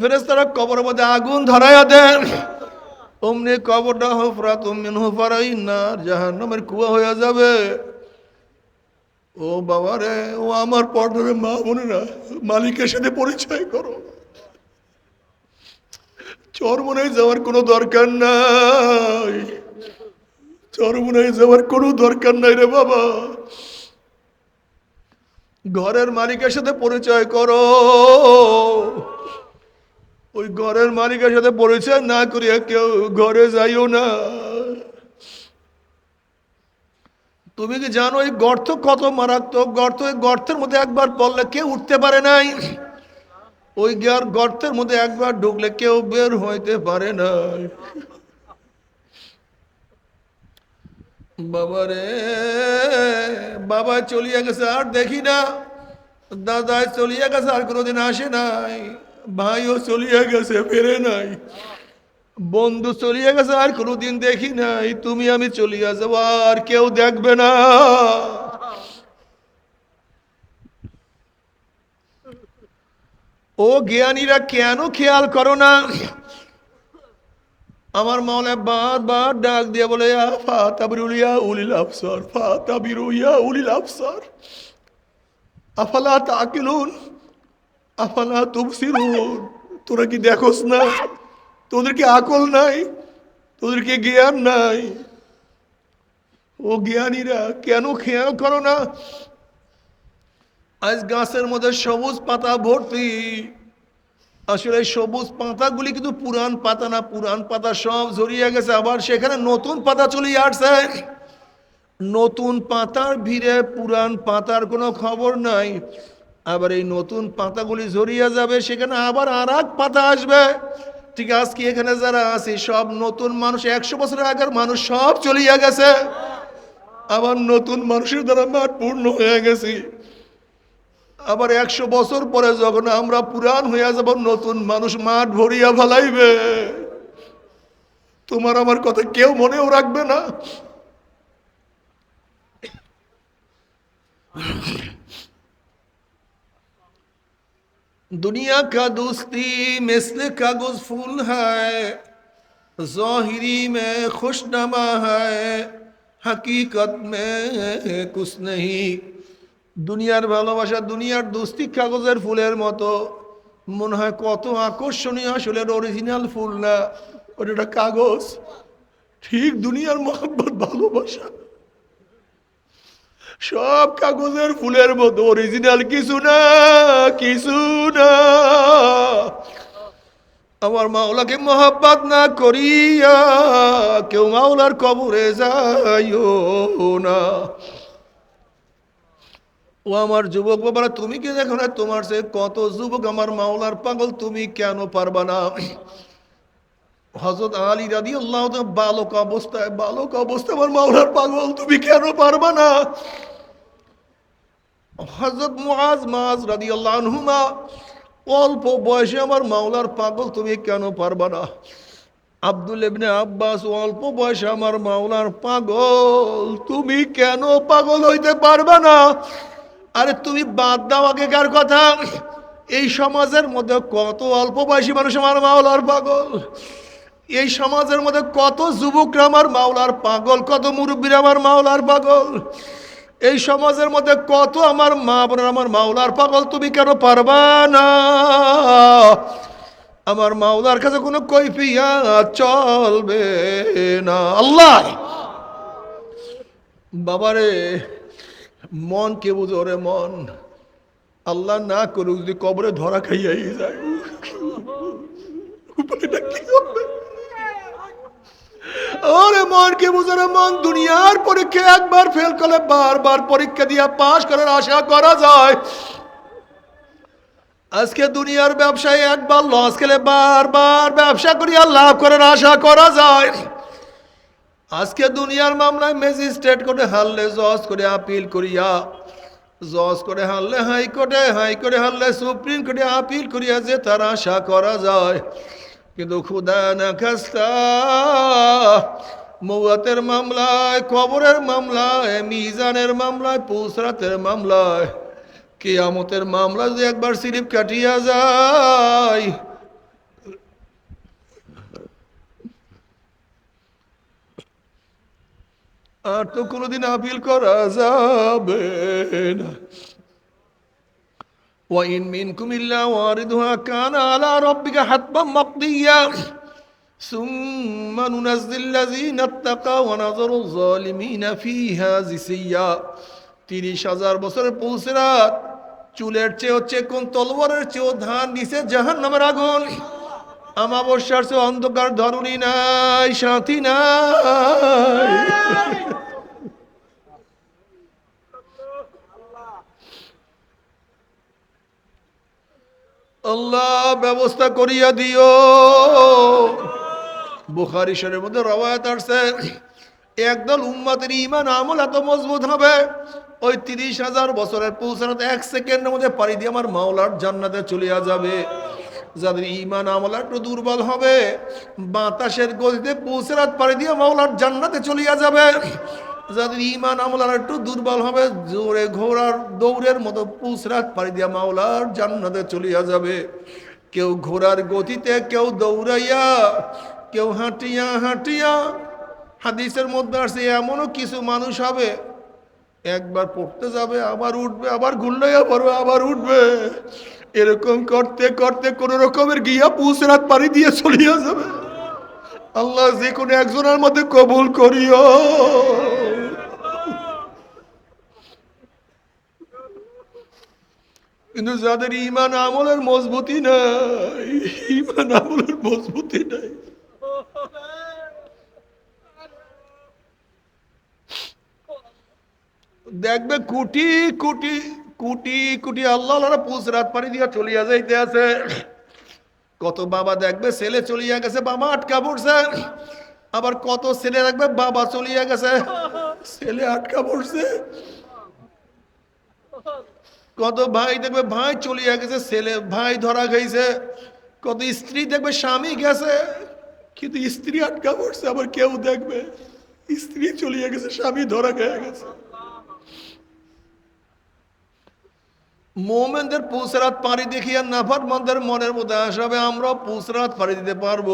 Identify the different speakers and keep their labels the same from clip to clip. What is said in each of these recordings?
Speaker 1: ফেরেস তারা কবরের মধ্যে আগুন ধরাইয়া দেন। অমনি কবরটা হফরা তুমিন হফারাই না জাহান্নামের কুয়া হয়ে যাবে। ও বাবা রে ও আমার পর্দারে মা বোনেরা, মালিকের সাথে পরিচয় করো। চরমনায় যাওয়ার কোনো দরকার নাই। চরমনায় যাওয়ার কোনো দরকার নাই রে বাবা। ঘরের মালিকের সাথে পরিচয় করো। ওই ঘরের মালিকের সাথে পরিচয় না করিয়া কেউ ঘরে যাইও না। তুমি কি জানো এই গর্ত কত মারাত্মক? গর্ত ওই গর্তের মধ্যে একবার পড়লে কেউ উঠতে পারে নাই। ওই গিয়ার গর্তের মধ্যে একবার ঢুকলে কেউ বের হইতে পারে না বাবা রে, বাবা চলিয়া গেছে আর দেখি না। দাদা চলিয়া গেছে আর কোনোদিন আসে নাই। ভাইও চলিয়া গেছে, ফেরে নাই। বন্ধু চলিয়া গেছে, আর কোনোদিন দেখি নাই। তুমি, আমি চলিয়া যাব, আর কেউ দেখবে না। ও জ্ঞানীরা কেন খেয়াল করো না? আমার মনে মাওলা বারবার ডাক দিয়ে বলে "ইয়া ফাতাবিরুলিয়া উলিল আফসার ফাতাবিরুইয়া উলিল আফসার আফালা তাকিলুন? আফালা তুবসিরুন? তোরা কি দেখোস না? তোদের কি আকল নাই? তোদের কি জ্ঞান নাই? ও জ্ঞানীরা, কেন খেয়াল করো না? আজ গাছের মধ্যে সবুজ পাতা ভর্তি। আসলে সবুজ পাতাগুলি কিন্তু পুরান পাতা না, পুরান পাতা সব ঝরিয়ে গেছে। আবার সেখানে নতুন পাতা চলে আসছে। নতুন পাতার ভিড়ে পুরান পাতার কোনো খবর নাই। আবার এই নতুন পাতাগুলি ঝরিয়ে যাবে, সেখানে আবার আর এক পাতা আসবে। ঠিক আজকে এখানে যারা আছে, সব নতুন মানুষ, একশো বছর আগের মানুষ সব চলিয়া গেছে। আবার নতুন মানুষের দ্বারা মাঠ পূর্ণ হয়ে গেছি। আবার একশো বছর পরে যখন আমরা পুরান হইয়া যাব, নতুন মানুষ মাঠ ভরিয়া ফেলাইবে। তোমার আমার কথা কেউ মনেও রাখবে না। दुनिया का दोस्ती मिसल कागज फूल है ज़ाहिरी में खुशनमा है हकीकत में कुछ नहीं দুনিয়ার ভালোবাসা দুনিয়ার দুস্তি কাগজের ফুলের মতো মনে হয় কত আকর্ষণীয় আসলে অরিজিনাল ফুল না ওটা একটা কাগজ ঠিক দুনিয়ার মহব্বত ভালোবাসা সব কাগজের ফুলের মতো অরিজিনাল কিছু না কিছু না। আমার মাওলাকে মহাব্বাত না করিয়া কেউ মাওলার কবরে যাইও না। ও আমার যুবক বাবারা, তুমি কি দেখো না তোমার সে কত যুবক আমার মাওলার পাগল, তুমি কেন পারবা না? হজরত আলী রাদি আল্লাহ বালক অবস্থায় বালক অবস্থায় আমার মাওলার পাগল, তুমি কেন পারবা না? হজরত মুআজ মাজ রাদি আল্লাহ আনহুমা, অল্প বয়সে আমার মাওলার পাগল তুমি কেন পারবা না? আব্দুল ইবনে আব্বাস, অল্প বয়সে আমার মাওলার পাগল তুমি কেন পাগল হইতে পারবা না? আরে তুমি বাদ দাও আগেকার কথা। এই সমাজের মধ্যে কত অল্প বয়সী মানুষ আমার মাওলার পাগল? এই সমাজের মধ্যে কত যুবকরা আমার মাওলার পাগল, কত মুরব্বীরা আমার মাওলার পাগল? এই সমাজের মধ্যে কত আমার মা বোনের, আমার মাওলার পাগল তুমি কেন পারবা না? আমার মাওলার কাছে কোনো কৈফিয়া চলবে না। আল্লাহ! বাবারে, মন কে বুঝো রে মন? আল্লাহ না করুক, যদি কবরে ধরা খাইয়াই যায়? ওরে মন কে বুঝো রে মন? দুনিয়ার পরীক্ষা একবার ফেল করলে বারবার পরীক্ষা দিয়া পাশ করার আশা করা যায়। আজকে দুনিয়ার ব্যবসায় একবার লস খেলে বারবার ব্যবসা করিয়া লাভ করার আশা করা যায় আজকে দুনিয়ার মামলায় ম্যাজিস্ট্রেট কোর্টে হারলে জজ করে আপিল করিয়া, জজ করে হারলে হাইকোর্টে হাইকোর্টে হারলে সুপ্রিম কোর্টে আপিল করিয়া যে তার আশা করা যায়। কিন্তু খুদা না খাস্তা মামলায়, কবরের মামলায়, মিজানের মামলায়, পুসরাতের মামলায়, কেয়ামতের মামলা যদি একবার সিরিপ কাটিয়া যায়। আর তো কোনোদিন আপিল করা যাবে না। وإن منكم إلا واردها كان على ربك حتما مقضيا ثم ننزل الذين اتقوا ونظر الظالمين فيها جثيا তিরিশ হাজার বছরের পৌঁছরাত চুলের চেয়ে হচ্ছে কোন তলোয়ারের চেয়েও ধান নিচে জাহান নামের আগুন আমাবস্যার চেয়ে অন্ধকার ধরুনি নাই সাথী নাই আল্লাহ ব্যবস্থা করিয়া দিও। বুখারি শরীর মধ্যে রবায়ত আসছে, একদল উম্মাতের ইমান আমল এত মজবুত হবে, ওই তিরিশ হাজার বছরের পৌঁছানোতে এক সেকেন্ডের মধ্যে পাড়ি দিয়ে আমার মাওলার জান্নাতে চলিয়া যাবে। যাদের ইমান আমল একটু দুর্বল হবে, বাতাসের গতিতে পৌঁছারাত পাড়ি দিয়ে মাওলার জান্নাতে চলিয়া যাবে। যাদের ইমান আমল আর একটু দুর্বল হবে, জোরে ঘোড়ার দৌড়ের মতো পুসরাত পাড়ি দিয়া মাওলার জান্নাতে চলিয়া যাবে। কেউ ঘোড়ার গতিতে, কেউ দৌড়াইয়া, কেউ হাঁটিয়া হাঁটিয়া। হাদিসের মধ্যে আসছে এমনও কিছু মানুষ হবে, একবার পড়তে যাবে, আবার উঠবে, আবার ঘুরলাইয়া পড়বে, আবার উঠবে। এরকম করতে করতে কোনো রকমের গিয়া পুসরাত পাড়ি দিয়ে চলিয়া যাবে। আল্লাহ যে কোনো একজনের মধ্যে কবুল করিও। কিন্তু যাদের ইমান আমলের মজবুতি নাই ইমান আমলের মজবুতি নাই। দেখবে কোটি কোটি কোটি কোটি আল্লাহ পুষ রাত পানি দিয়া চলিয়া যাইতে আছে। কত বাবা দেখবে ছেলে চলিয়া গেছে, বাবা আটকা পড়ছে। আবার কত ছেলে দেখবে বাবা চলিয়া গেছে, ছেলে আটকা পড়ছে। কত ভাই দেখবে, ভাই চলিয়া গেছে, ছেলে, ভাই ধরা গেছে কত স্ত্রী দেখবে, স্বামী গেছে। কিন্তু স্ত্রী আটকা পড়ছে, আবার কেউ দেখবে, স্ত্রী চলিয়া গেছে, স্বামী ধরা গেছে গেছে। মোমেনদের পুসরাত পাড়ি দেখিয়া নাফারমানদের মনের মধ্যে আসাবে আমরা পুসরাত পাড়ি দিতে পারব।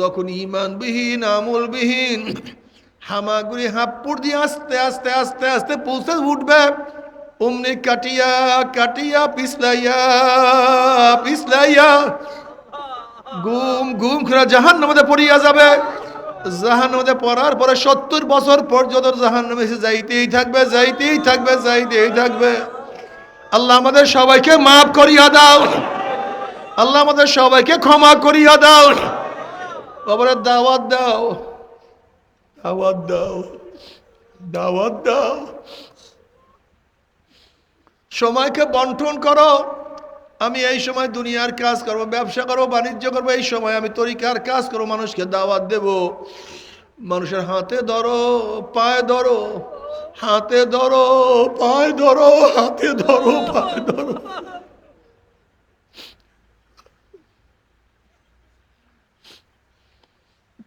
Speaker 1: যখন ইমানবিহীন আমলবিহীন, হামাগুড়ি হাপ্পুর দিয়ে আস্তে আস্তে আস্তে আস্তে পৌঁছে উঠবে অমনি কাটিয়া কাটিয়া, পিছলাইয়া পিছলাইয়া। গুম গুম করে জাহান নামে পড়িয়া যাবে। জাহান নামে পড়ার পরে সত্তর বছর পর্যন্ত জাহান নামে যাইতেই থাকবে যাইতেই থাকবে যাইতেই থাকবে। আল্লাহ আমাদের সবাইকে মাফ করিয়া দাও। আল্লাহ আমাদের সবাইকে ক্ষমা করিয়া দাও। কবরের দাওয়াত দাও। দাওয়াত দাও। দাওয়াত দাও। সময়কে বন্টন করো। আমি এই সময় দুনিয়ার কাজ করব, ব্যবসা করব, বাণিজ্য করব, এই সময় আমি তরিকার কাজ করব, মানুষকে দাওয়াত দেব। মানুষের হাতে ধরো, পায়ে ধরো, হাতে ধরো, পায়ে ধরো, হাতে ধরো, পায়ে ধরো।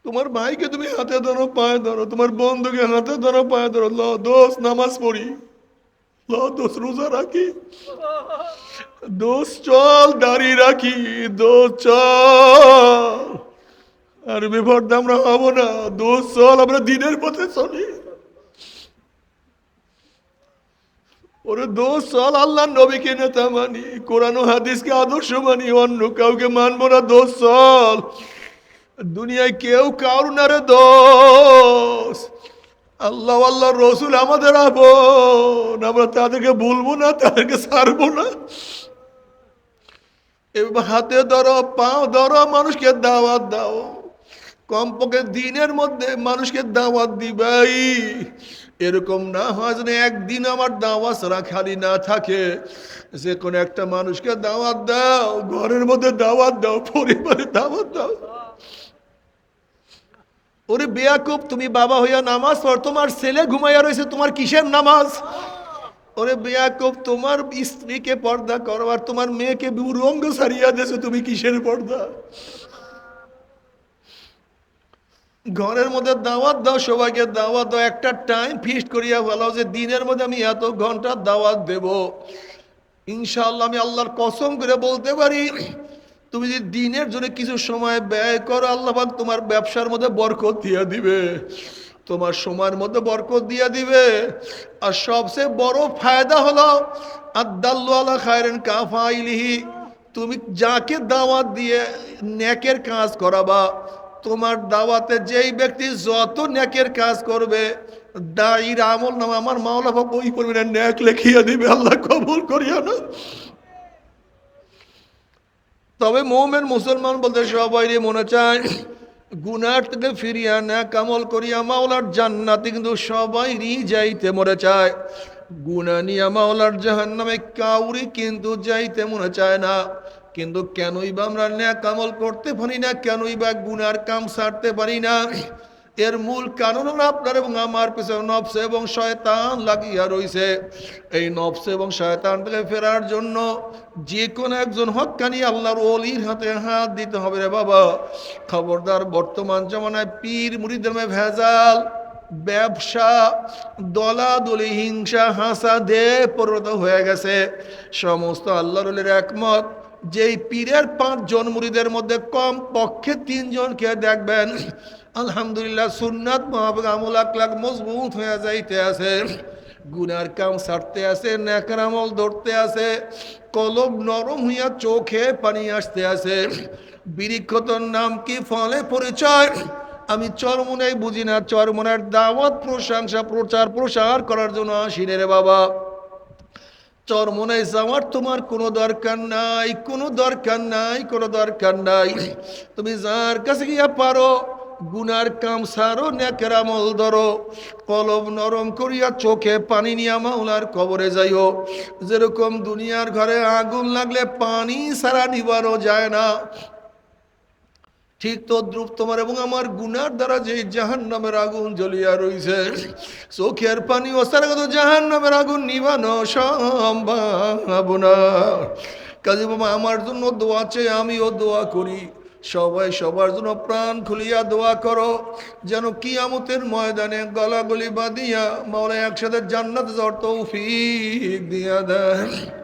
Speaker 1: তোমার ভাইকে তুমি হাতে ধরো, পায়ে ধরো, তোমার বন্ধুকে হাতে ধরো, পায়ে ধরো। দোষ, নামাজ পড়ি। দোষ রোজা রাখি। দোষ চল, দাড়ি রাখি, দোষ চল। আর বিভর্দ আমরা হব না, দোষ চল, আমরা দিনের পথে চলি। ওরে দোষ চল আল্লাহ নবীকে নেতা মানি, কোরআন হাদিসকে আদর্শ মানি, অন্য কাউকে মানবো না, দোষ চল। দুনিয়ায় কেউ কারু না রে দোষ। আল্লাহ আল্লাহ, রসুল আমাদের আপন। আমরা তাদেরকে ভুলবো না, তাদেরকে ছাড়বো না। এবার হাতে ধরো, পাও ধরো, মানুষকে দাওয়াত দাও। কমপক্ষে দিনের মধ্যে মানুষকে দাওয়াত দিবাই। এরকম না হয় যেন একদিন আমার দাওয়াত ছাড়া খালি না থাকে। যে কোনো একটা মানুষকে দাওয়াত দাও, ঘরের মধ্যে দাওয়াত দাও, পরিবারে দাওয়াত দাও। ওরে বেয়াকুব, তুমি বাবা হইয়া নামাজ পড়, তোমার ছেলে ঘুমাইয়া রয়েছে, তোমার কিসের নামাজ? ওরে বেয়াকুব, তোমার স্ত্রীকে পর্দা করো আর তোমার মেয়েকে রঙ্গ সারিয়া দিয়েছে তুমি কিসের পর্দা? ঘরের মধ্যে দাওয়াত দাও, সবাইকে দাওয়াত দাও, একটা টাইম ফিক্সড করিয়া বলো যে দিনের মধ্যে আমি এত ঘণ্টা দাওয়াত দেব। ইনশাল্লাহ আমি আল্লাহর কসম করে বলতে পারি তুমি যদি দিনের জন্য কিছু সময় ব্যয় করো আল্লাহবাক তোমার ব্যবসার মধ্যে বরকত দিয়ে দিবে। তোমার সময়ের মধ্যে বরকত দিয়ে দিবে। আর সবচেয়ে বড় ফায়দা হলো, আদাল্লু খায়রেন কাফাইলিহি, তুমি যাকে দাওয়াত দিয়ে নেকের কাজ করাবা, তোমার দাওয়াতে যেই ব্যক্তি যত নেকের কাজ করবে, দায়ীর আমল নাম, আমার মাওলা বাবা ওই পরিমাণে ন্যাক লেখিয়া দিবে, আল্লাহ কবুল করিয়া না। তবে মোমেন মুসলমান বলতে সবাই মনে চায়, গুনার থেকে ফিরিয়া না কামল করিয়া মাওলার জান্নাতে কিন্তু সবাইরই যাইতে মনে চায়। গুনা নিয়া মাওলার জাহান নামে কাউরি কিন্তু যাইতে মনে চায় না। কিন্তু কেনই বা আমরা ন্যাক কামল করতে পারি না, কেনই বা গুনার কাম সারতে পারি না। এর মূল কারণ হলো আপনার এবং আমার পিছনে নফস এবং শয়তান লাগিয়া রইছে। এই নফস এবং শয়তান থেকে ফেরার জন্য যে কোনো একজন হক্কানি আল্লাহর অলির হাতে হাত দিতে হবে রে বাবা। খবরদার, বর্তমান জমানায় পীর মুড়িদের মে ভেজাল, ব্যবসা, দলাদলি, হিংসা, হাসা দে পরিণত হয়ে গেছে। সমস্ত আল্লাহর একমত, যেই পীরের পাঁচজন মুড়িদের মধ্যে কম পক্ষে তিনজনকে দেখবেন। আলহামদুলিল্লাহ সুন্নাত মহাবগ আমল আকলাক মজবুত হয়ে যাইতে আছে। গুনার কাম ছাড়তে আছে, নেকার আমল ধরতে আছে কলব নরম হইয়া চোখে পানি আসতে আছে। বিরিক্ষতর নাম কি ফলে পরিচয়? আমি চরমুনাই বুঝি না, চরমুনার দাওয়াত, প্রশংসা, প্রচার, প্রসার করার জন্য আসিনে রে বাবা। চরমনে যাওয়ার তোমার কোনো দরকার নাই, কোনো দরকার নাই, কোনো দরকার নাই। তুমি যার কাছে গিয়া পারো গুনার কাম সারো নেকের ধরো। কলম নরম করিয়া চোখে পানি নিয়া মাওলার কবরে যাইও। যেরকম দুনিয়ার ঘরে আগুন লাগলে পানি সারা নিবারও যায় না। ঠিক তো দ্রুপ তোমার এবং আমার গুনার দ্বারা যে জাহান নামের আগুন জ্বলিয়া রইছে, চোখের পানি ওসার জাহান নামের আগুন নিবানো সম্ভব না। কাজী বাবা, আমার জন্য দোয়া চেয়ে আমিও দোয়া করি। সবাই সবার জন্য প্রাণ খুলিয়া দোয়া করো। যেন কিয়ামতের ময়দানে গলাগলি বাঁধিয়া মাওলা একসাথে জান্নাত যাওয়ার তৌফিক দিয়া দেয়